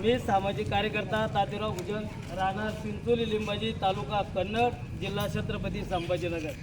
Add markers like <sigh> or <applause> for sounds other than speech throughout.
मी सामाजिक कार्यकर्ता तातेराव भुजन राहणार चिंचोली लिंबाजी तालुका कन्नड जिल्हा छत्रपती संभाजीनगर.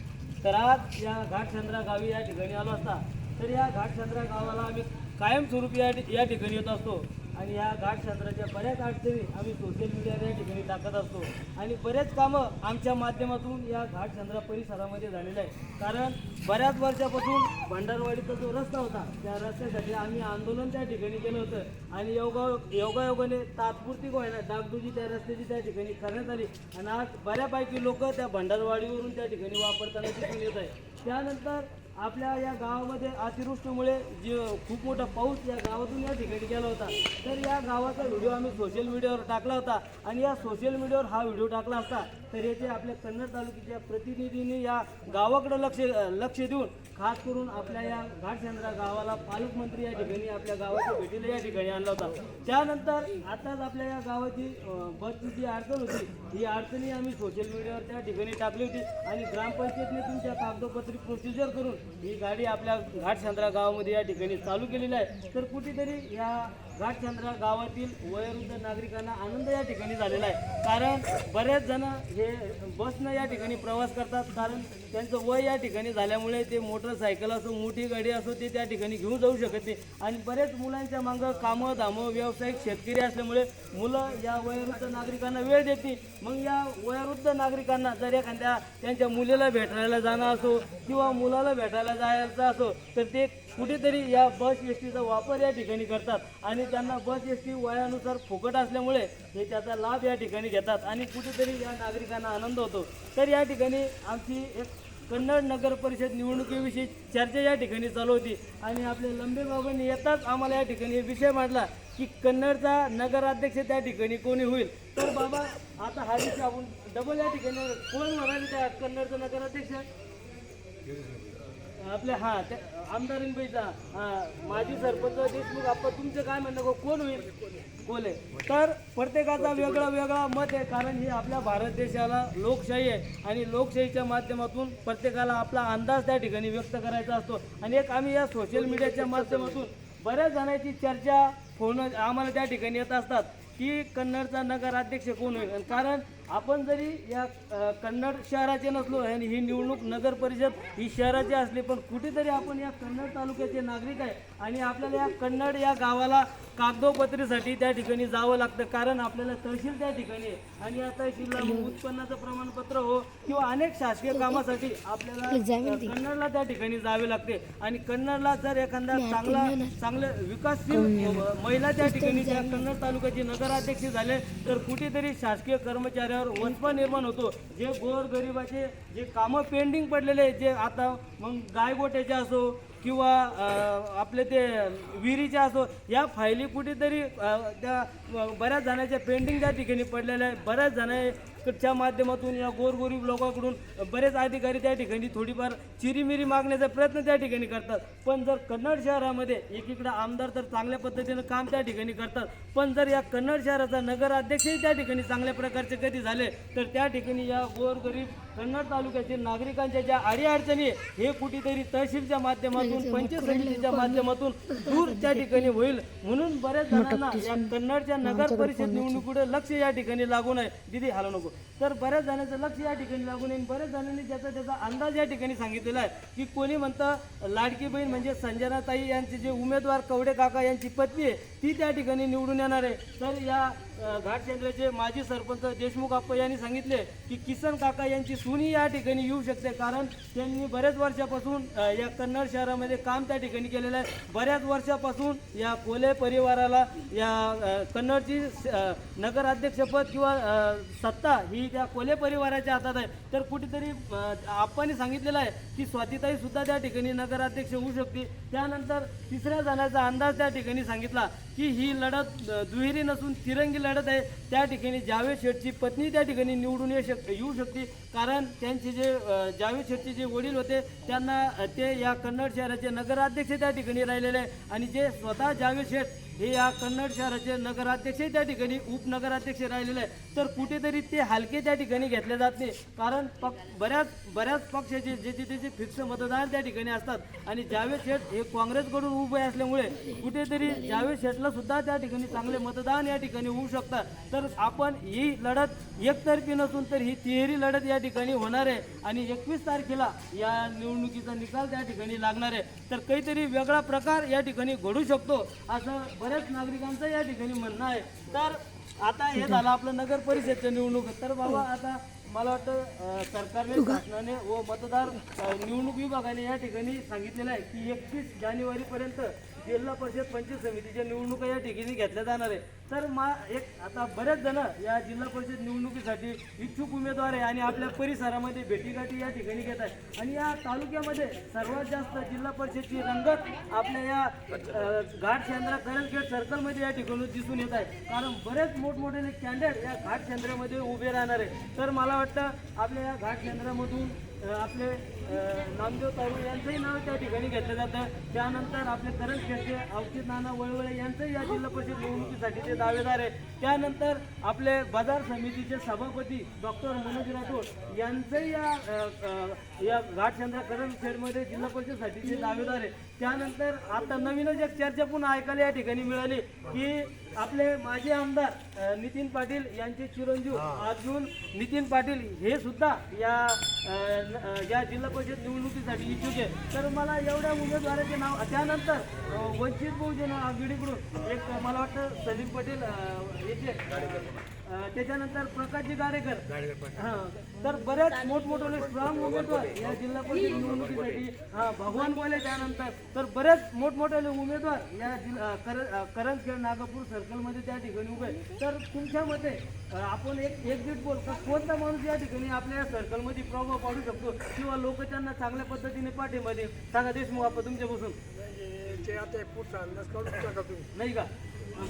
तर आज या घाटचंद्रा गावी या ठिकाणी आलो असता. तर या घाटचंद्रा गावाला आम्ही कायमस्वरूपी या या ठिकाणी येत असतो. आणि या क्षेत्राच्या बऱ्याच अडचणी आम्ही सोशल मीडियावर या ठिकाणी टाकत असतो. आणि बरेच कामं आमच्या माध्यमातून या घाट घाटचंद्रा परिसरामध्ये झालेलं आहे. कारण बऱ्याच वर्षापासून भंडारवाडीचा जो रस्ता होता त्या रस्त्यासाठी आम्ही आंदोलन त्या ठिकाणी केलं होतं. आणि योगा योगायोगाने तात्पुरती गोयना डागडुजी त्या रस्त्याची त्या ठिकाणी करण्यात आली. आणि आज बऱ्यापैकी लोक त्या भंडारवाडीवरून त्या ठिकाणी वापरताना दिसून येत आहे त्यानंतर आपल्या या गावामध्ये अतिवृष्टीमुळे जे खूप मोठा पाऊस या गावातून या ठिकाणी गेला होता. तर या गावाचा व्हिडिओ आम्ही सोशल मीडियावर टाकला होता आणि या सोशल मीडियावर हा व्हिडिओ टाकला असता तर याचे आपल्या कन्नड तालुक्याच्या प्रतिनिधींनी या गावाकडे लक्ष लक्ष देऊन खास करून आपल्या या घाटचंद्रा गावाला पालकमंत्री या ठिकाणी आपल्या गावाच्या भेटीला या ठिकाणी आणला होता. त्यानंतर आताच आपल्या या गावाची बसची जी अडचण होती ही अडचणी आम्ही सोशल मीडियावर त्या ठिकाणी टाकली होती आणि ग्रामपंचायतने तुमच्या कागदोपत्री प्रोसिजर करून ही गाडी आपल्या घाटचंद्रा गावामध्ये या ठिकाणी चालू केलेली आहे. तर कुठेतरी या घाटचंद्रा गावातील वयोवृद्ध नागरिकांना आनंद या ठिकाणी झालेला आहे. कारण बरेच जण हे बसनं या ठिकाणी प्रवास करतात. कारण त्यांचं वय या ठिकाणी झाल्यामुळे ते मोटरसायकल असो मोठी गाडी असो ते त्या ठिकाणी घेऊन जाऊ शकत नाही. आणि बरेच मुलांच्या मागं कामं धामं व्यावसायिक शेतकरी असल्यामुळे मुलं या वयोवृद्ध नागरिकांना वेळ देत नाही. मग या वयोवृद्ध नागरिकांना जर एखाद्या त्यांच्या मुलीला भेटायला जाणं असो किंवा मुलाला भेटायला जायचं असो तर ते कुठेतरी या बस एस टीचा वापर या ठिकाणी करतात आणि त्यांना बस एस टी वयानुसार फुकट असल्यामुळे हे त्याचा लाभ या ठिकाणी घेतात आणि कुठेतरी या नागरिकांना आनंद होतो. तर या ठिकाणी आमची एक कन्नड नगर परिषद निवडणुकीविषयी चर्चा या ठिकाणी चालू होती आणि आपले लंबे बाबांनी येताच आम्हाला या ठिकाणी विषय मांडला की कन्नडचा नगराध्यक्ष त्या ठिकाणी कोणी होईल. तर बाबा आता हा विषय आपण डबल या ठिकाणी कोण म्हणाले त्या कन्नडचा नगराध्यक्ष? आपले हा त्या माजी सरपंच देशमुख आपण तुमचं काय म्हणणं गो कोण होईल? बोले तर प्रत्येकाचा वेगळा वेगळा मत आहे कारण ही आपल्या भारत देशाला लोकशाही आहे. आणि लोकशाहीच्या माध्यमातून प्रत्येकाला आपला अंदाज त्या ठिकाणी व्यक्त करायचा असतो. आणि एक आम्ही या सोशल मीडियाच्या माध्यमातून बऱ्याच जणांची चर्चा फोन आम्हाला त्या ठिकाणी येत असतात. की कन्नडचा नगराध्यक्ष कोण होईल? कारण आपण जरी या कन्नड शहराचे नसलो आणि ही निवडणूक नगर परिषद ही शहराची असली पण कुठेतरी आपण या कन्नड तालुक्याचे नागरिक आहे आणि आपल्याला या कन्नड या गावाला कागदोपत्रीसाठी त्या ठिकाणी जावं लागतं कारण आपल्याला तहसील त्या ठिकाणी आहे. आणि या तहसीलला उत्पन्नाचं प्रमाणपत्र हो किंवा अनेक शासकीय कामासाठी आपल्याला कन्नडला त्या ठिकाणी जावे लागते. आणि कन्नडला जर एखादा चांगला चांगलं विकासशील महिला त्या ठिकाणी त्या कन्नड तालुक्याचे नगराध्यक्ष झाले तर कुठेतरी शासकीय कर्मचाऱ्यावर वंचपा निर्माण होतो. जे गोरगरिबाचे जे कामं पेंडिंग पडलेले आहेत, जे आता मग गायगोट्याचे असो किंवा आपले ते विहिरीच्या असो या फायली कुठेतरी त्या बऱ्याच जणांच्या पेंडिंग त्या ठिकाणी पडलेल्या आहे बऱ्याच जणांच्या माध्यमातून या गोरगरीब लोकांकडून बरेच अधिकारी त्या ठिकाणी थोडीफार चिरीमिरी मागण्याचा प्रयत्न त्या ठिकाणी करतात. पण जर कन्नड शहरामध्ये एकीकडे आमदार तर चांगल्या पद्धतीनं काम त्या ठिकाणी करतात. पण जर या कन्नड शहराचा नगराध्यक्षही त्या ठिकाणी चांगल्या प्रकारचे कधी झाले तर त्या ठिकाणी या गोरगरीब कन्नड तालुक्यातील नागरिकांच्या ज्या अडीअडचणी आहे, हे कुठेतरी तहसीलच्या माध्यमातून पंचायत समितीच्या माध्यमातून <laughs> दूर त्या ठिकाणी होईल. म्हणून बऱ्याच जणांना या कन्नडच्या नगर परिषद निवडणुकीकडे लक्ष या ठिकाणी लागू नये. दिदी हॅलो नको. तर बऱ्याच जणांचं लक्ष या ठिकाणी लागू नये. बऱ्याच जणांनी ज्याचा त्याचा अंदाज या ठिकाणी सांगितलेला आहे की कोणी म्हणतं लाडकी बहीण म्हणजे संजनाताई यांचे जे उमेदवार कवडे काका यांची पत्नी आहे ती त्या ठिकाणी निवडून येणार आहे. तर या घाट घाटकेंद्राचे माजी सरपंच देशमुख आप्पा यांनी सांगितले की किसन काका यांची सुनी या ठिकाणी येऊ शकते कारण त्यांनी बऱ्याच वर्षापासून या कन्नड शहरामध्ये काम त्या ठिकाणी केलेलं आहे. बऱ्याच वर्षापासून या कोले परिवाराला या कन्नडची नगराध्यक्षपद किंवा सत्ता ही त्या कोले परिवाराच्या हातात आहे. तर कुठेतरी आप्पांनी सांगितलेलं आहे की स्वातीताई सुद्धा त्या ठिकाणी नगराध्यक्ष होऊ शकते त्यानंतर तिसऱ्या जणाचा अंदाज त्या ठिकाणी सांगितला की ही लढत दुहेरी नसून तिरंगी लढत आहे त्या ठिकाणी जावेद शेठची पत्नी त्या ठिकाणी निवडून येऊ शक येऊ शकते. कारण त्यांचे जे जावेद शेठचे जे वडील होते त्यांना ते या कन्नड शहराचे नगराध्यक्ष त्या ठिकाणी राहिलेले आहे. आणि जे स्वतः जावेद शेठ हे या कन्नड शहराचे नगराध्यक्ष त्या ठिकाणी उपनगराध्यक्ष राहिलेले आहे तर कुठेतरी ते हलके त्या ठिकाणी घेतले जात नाही. कारण पक बऱ्याच बऱ्याच पक्षाचे जे त्याचे फिक्स मतदार त्या ठिकाणी असतात. आणि जावेद शेठ हे काँग्रेसकडून उभे असल्यामुळे कुठेतरी जावेद शेठला सुद्धा त्या ठिकाणी चांगले मतदान या ठिकाणी होऊ शकतात तर आपण ही लढत एकतर्फी नसून तर ही तिहेरी लढत या ठिकाणी होणार आहे. आणि एकवीस तारखेला या निवडणुकीचा निकाल त्या ठिकाणी लागणार आहे. तर काहीतरी वेगळा प्रकार या ठिकाणी घडू शकतो असं बऱ्याच नागरिकांचं या ठिकाणी म्हणणं आहे. तर आता हे झालं आपलं नगर परिषदचं निवडणूक तर बाबा आता मला वाटतं सरकारने शासनाने व मतदार निवडणूक विभागाने या ठिकाणी सांगितलेलं आहे की एकतीस जानेवारीपर्यंत जिल्हा परिषद पंचायत समितीच्या निवडणुका या ठिकाणी घेतल्या जाणार आहे. तर मा एक आता बरेच जण या जिल्हा परिषद निवडणुकीसाठी इच्छुक उमेदवार आहे आणि आपल्या परिसरामध्ये भेटीगाठी या ठिकाणी घेत आहे. आणि या तालुक्यामध्ये सर्वात जास्त जिल्हा परिषदची रंगत आपल्या या घाट घाट शेंद्रा करंजखेड सर्कलमध्ये या ठिकाणी दिसून येत आहे. कारण बरेच मोठमोठे कॅन्डिडेट या घाट केंद्रामध्ये उभे राहणार आहे तर मला वाटतं आपल्या या घाट केंद्रामधून आपले नामदेव तारू यांचंही नाव त्या ठिकाणी घेतलं जातं. त्यानंतर आपले करण खेळते अवचित नाना वळवळे यांचंही या जिल्हा परिषद निवडणुकीसाठी ते दावेदार आहे त्यानंतर आपले बाजार समितीचे सभापती डॉक्टर मनोज राठोड यांचंही या या घाटचंद्र करण खेडमध्ये जिल्हा परिषदसाठी ते दावेदार आहे त्यानंतर आता नवीनच एक चर्चा पुन्हा ऐकायला या ठिकाणी मिळाली की आपले माजी आमदार नितीन पाटील यांचे चिरंजीव अर्जुन नितीन पाटील हे सुद्धा या या जिल्हा परिषद निवडणुकीसाठी इच्छुक आहे तर मला एवढ्या उमेदवाराचे नाव त्यानंतर वंचित बहुजन आघाडीकडून एक मला वाटतं सलीम पटेल अ, त्याच्यानंतर प्रकाशजी गाडेकर हा. तर बरेच मोठमोठे स्ट्रॉंग उमेदवार या जिल्हा परिषद निवडणुकीसाठी हा भगवान बोले त्यानंतर. तर बरेच मोठमोठे उमेदवार या जिल्हा करंजखेड नागपूर सर्कलमध्ये त्या ठिकाणी उभे. तर तुमच्या मते आपण एक एकजूट बोल कोणता माणूस या ठिकाणी आपल्या या सर्कलमध्ये प्रभाव पाडू शकतो? किंवा लोक त्यांना चांगल्या पद्धतीने पाठिंबा दे सांगा देशमुख आपण तुमच्यापासून. नाही का?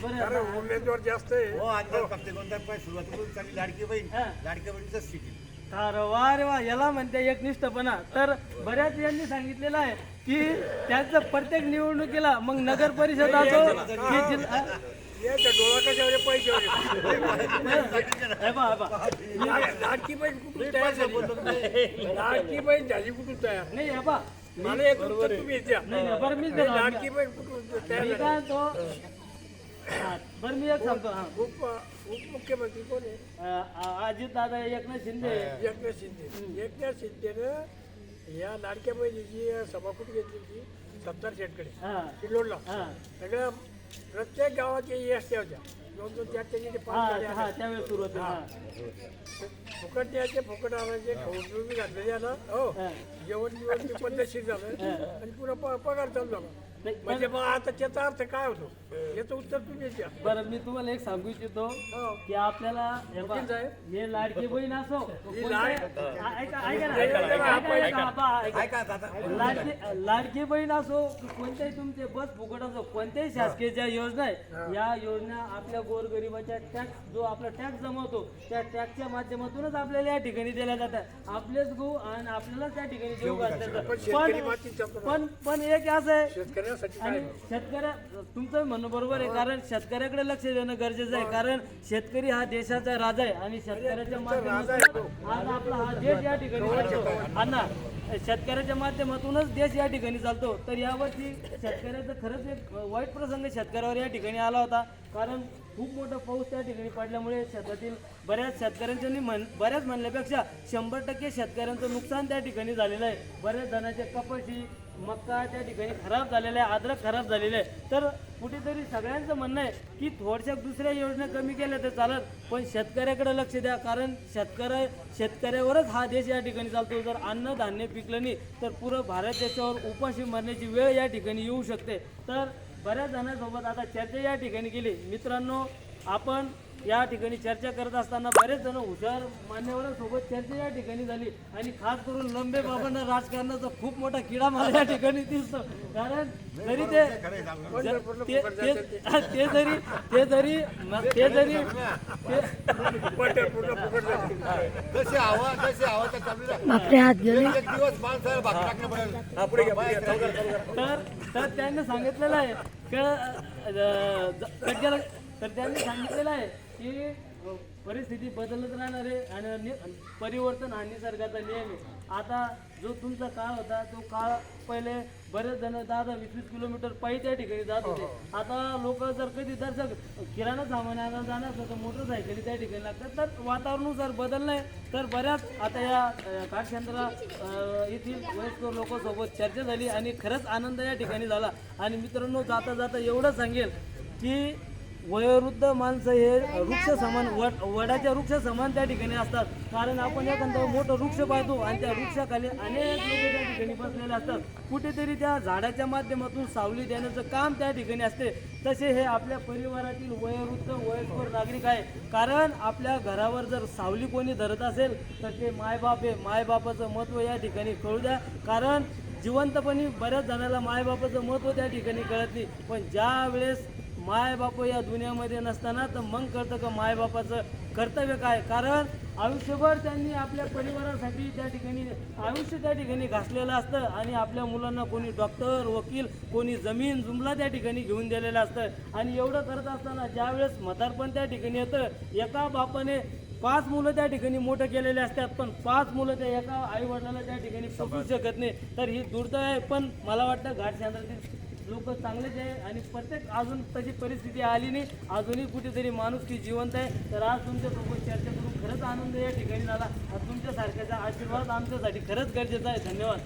बरं उमेदवार जास्त आहे. हो सुरुवातीपासून चांगली लाडकी बहीण. हा. बहिणीचं वा रे वा याला म्हणते एकनिष्ठपणा. तर बऱ्याच यांनी सांगितलेलं आहे की त्यांचं प्रत्येक निवडणुकीला मग नगर परिषद असो की जिल्हा याच्या डोळा कशावर पैसे हे बा, हे बा. लाडकी बहीण कुठून तयार झाली? लाडकी बहीण झाली कुठून तयार? नाही हे बा. मला एक उत्तर तुम्ही द्या. लाडकी बहीण कुठून तयार झाली? बरं मी एक सांगतो हा. उप उपमुख्यमंत्री कोण आहे? अजित दादा एकनाथ शिंदे. एकनाथ शिंदे. एकनाथ शिंदेनं या लाडक्या बहिणीची सभा कुठे घेतली होती? सत्तार शेटकडे. हा. किल्लोडला. हा. सगळ्या प्रत्येक गावात एस टी होत्या दोन दोन चार चार हा पाच गाड्या त्यावेळेस सुरू होते हा. फुकट द्यायचे फुकट आणायचे खाऊन बी घातले ना. हो. हा. जेवण बिवण बी पद्धतशीर झालं. आणि पुन्हा प- पगार चालू झाला. नाही, म्हणजे मग आता त्याचा अर्थ काय होतो? याचं उत्तर तुम्ही द्या. बरं मी तुम्हाला एक सांगू इच्छितो हो. की आपल्याला हे बा, वकील साहेब. हे लाडकी बहीण असो कोणते- लाड- ऐका ऐका ना ऐका ऐका, ऐका बा, ऐका. काय का आता लाडकी लाडकी बहीण असो की कोणत्याही तुमचे बस फुकट असो कोणत्याही शासकीय ज्या योजना आहे या योजना आपल्या गोरगरिबाच्या टॅक्स जो आपला टॅक्स जमवतो त्या टॅक्सच्या माध्यमातूनच आपल्याला या ठिकाणी दिल्या जातात. आपलेच गहू आणि आपल्यालाच त्या ठिकाणी जेव घातलं पण पण एक असं आहे. आणि शेतकऱ्या तुमचं म्हणणं बरोबर आहे कारण शेतकऱ्याकडे लक्ष देणं गरजेचं आहे. कारण शेतकरी हा देशाचा राजा आहे आणि शेतकऱ्याच्या माध्यमातून आज आपला हा देश या ठिकाणी चालतो. अण्णा शेतकऱ्याच्या माध्यमातूनच देश या ठिकाणी चालतो. तर यावर्षी शेतकऱ्याचं खरंच एक वाईट प्रसंग शेतकऱ्यावर या ठिकाणी आला होता. कारण खूप मोठा पाऊस त्या ठिकाणी पडल्यामुळे शेतातील बऱ्याच शेतकऱ्यांच्या नि- म्हण बऱ्याच म्हणल्यापेक्षा शंभर टक्के शेतकऱ्यांचं नुकसान त्या ठिकाणी झालेलं आहे. बऱ्याच जणांचे कपाशी मक्का त्या ठिकाणी खराब झालेला आहे अद्रक खराब झालेलं आहे. तर कुठेतरी सगळ्यांचं म्हणणं आहे की थोडशा दुसऱ्या योजना कमी केल्या तर चालत पण शेतकऱ्याकडे लक्ष द्या कारण शेतकऱ्या शेतकऱ्यावरच हा देश या ठिकाणी चालतो. जर अन्नधान्य पिकलं नाही तर पुरं भारत देशावर उपाशी मरण्याची वेळ या ठिकाणी येऊ शकते. तर बऱ्याच जणांसोबत आता चर्चा या ठिकाणी केली. मित्रांनो आपण या ठिकाणी चर्चा करत असताना बरेच जण हुशार मान्यवरांसोबत चर्चा या ठिकाणी झाली. आणि खास करून लंबे बाबांना राजकारणाचा खूप मोठा किडा मला या ठिकाणी दिसतो. कारण जरी ते ते- जरी ते जरी ते जरी तर तर तर त्यांनी सांगितलेलं आहे. तर त्यांनी सांगितलेलं आहे की परिस्थिती बदलत राहणार आहे आणि परिवर्तन हा निसर्गाचा नियम आहे. आता जो तुमचा काळ होता तो काळ पहिले बरेच जण दहा दहा वीस वीस किलोमीटर पायी त्या ठिकाणी जात होते. आता लोक जर कधी जर किराणा सामान आणायला जाणार असलं तर मोटरसायकली त्या ठिकाणी लागतात. तर वातावरणानुसार बदललं आहे तर बऱ्याच आता या अं, येथील वयस्कर लोकांसोबत चर्चा झाली आणि खरंच आनंद या ठिकाणी झाला. आणि मित्रांनो जाता जाता एवढं सांगेल की वयोवृद्ध माणसं हे वृक्ष समान वड वडाच्या वृक्ष समान त्या ठिकाणी असतात. कारण आपण एखादं मोठं वृक्ष पाहतो आणि त्या वृक्षाखाली अनेक लोक त्या ठिकाणी बसलेले असतात. कुठेतरी त्या झाडाच्या माध्यमातून सावली देण्याचं काम त्या ठिकाणी असते. तसे हे आपल्या परिवारातील वयोवृद्ध वयस्कर नागरिक आहे. कारण आपल्या घरावर जर सावली कोणी धरत असेल तर ते मायबाप आहे. मायबापाचं महत्त्व या ठिकाणी कळू द्या. कारण जिवंतपणी बऱ्याच जणाला मायबापाचं महत्त्व त्या ठिकाणी कळत नाही. पण ज्या वेळेस मायबाप या दुनियामध्ये नसताना तर मग कळतं का मायबापाचं कर्तव्य काय? कारण आयुष्यभर त्यांनी आपल्या परिवारासाठी त्या ठिकाणी आयुष्य त्या ठिकाणी घासलेलं असतं आणि आपल्या मुलांना कोणी डॉक्टर वकील कोणी जमीन जुमला त्या ठिकाणी घेऊन दिलेलं असतं. आणि एवढं करत असताना ज्यावेळेस म्हातारपण त्या ठिकाणी येतं एका बापाने पाच मुलं त्या ठिकाणी मोठं केलेले असतात पण पाच मुलं त्या एका आई वडिलाला त्या ठिकाणी पकडू शकत नाही. तर ही दुर्दैव आहे. पण मला वाटतं घाट शेंद्रातील लोक चांगलेच आहे आणि प्रत्येक अजून तशी परिस्थिती आली नाही अजूनही कुठेतरी माणूस की जिवंत आहे. तर आज तुमच्यासोबत चर्चा करून खरंच आनंद या ठिकाणी झाला. आज तुमच्यासारख्याचा आशीर्वाद आमच्यासाठी खरंच गरजेचा आहे. धन्यवाद.